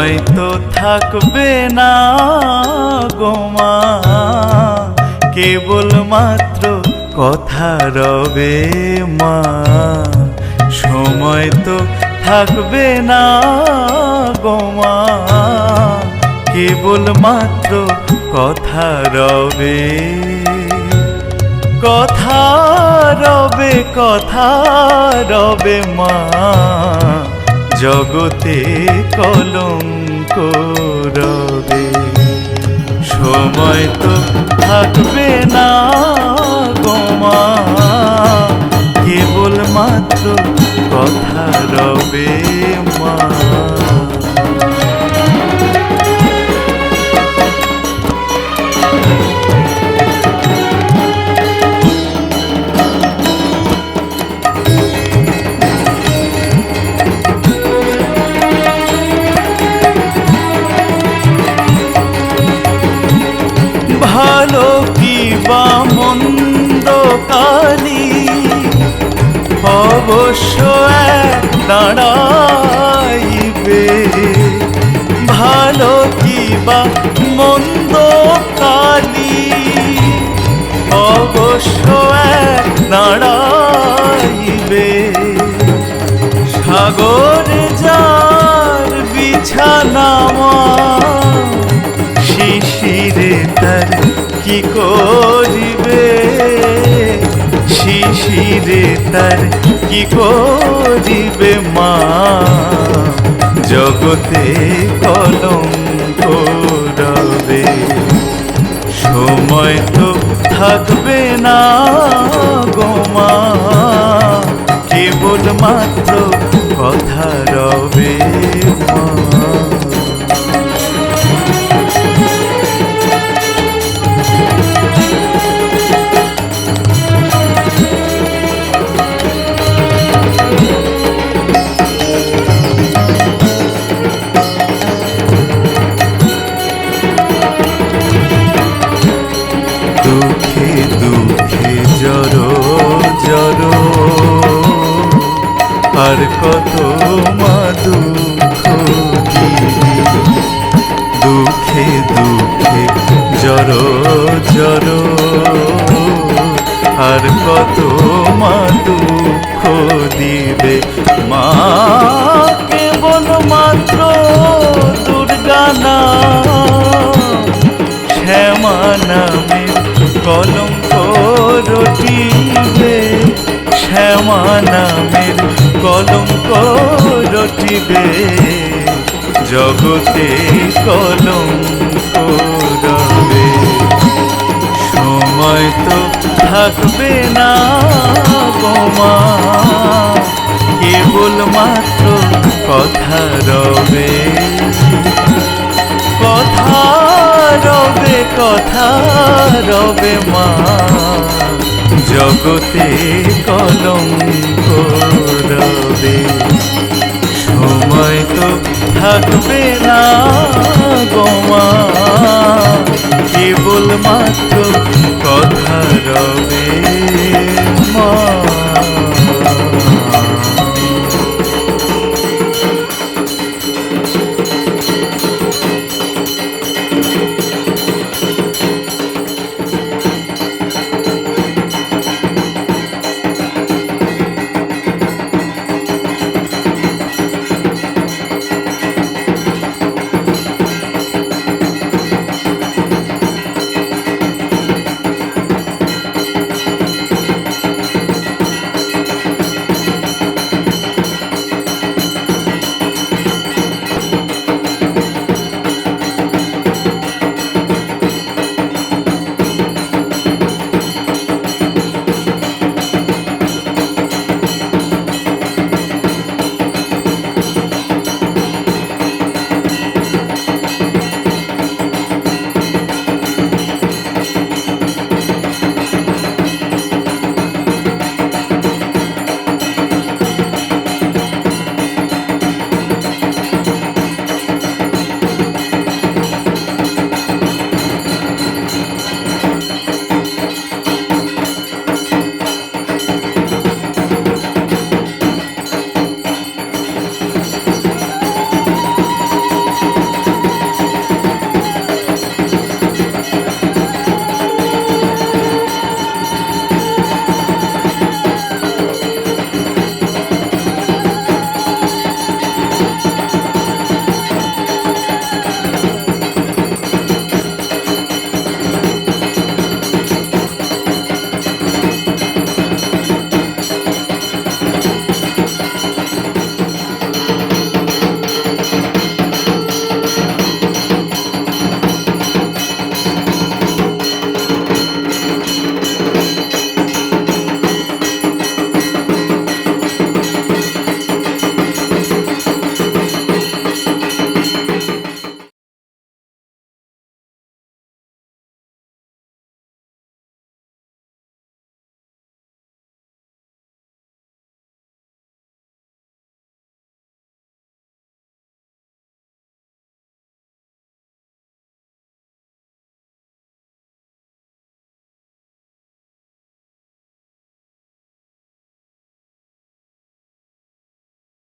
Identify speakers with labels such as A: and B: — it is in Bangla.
A: সময় তো থাকবে না গোমা কেবল মাত্র কথা রবে মা। সময় তো থাকবে না গোমা কেবল মাত্র কথা রবে। কথা রবে কথা রবে মা। জগতে কলঙ্ক রবে। সময় তো থাকবে না গোমা কেবল মাত্র কথা রবে। বা মন্দ কালি অবশ্য দাঁড়াইবে ভালো কি বা মন্দ কালি অবশ্য দাঁড়াইবে সাগরে কি করিবে? শিশিরে তার কি করিবে মা? জগতে কলঙ্ক রবে, সময় তো থাকবে না গোমা কেবল মাত্র কথা কত মা দুঃখ দুঃখে জড় জড়। আর কত মা দুঃখ দিবে মা কেবল মাত্র দুর্গা না। শ্যামা নামের কলঙ্ক রটিবে। শ্যামা নামের কলঙ্ক রটিবে জগতে কলঙ্ক রবে। সময় তো থাকবে না গোমা কেবল মাত্র কথা রবে। কথা রবে মা। জগতে কলম রবে। সময় তো থাকবে না গোমা কেবল মাত্র কথা রবে।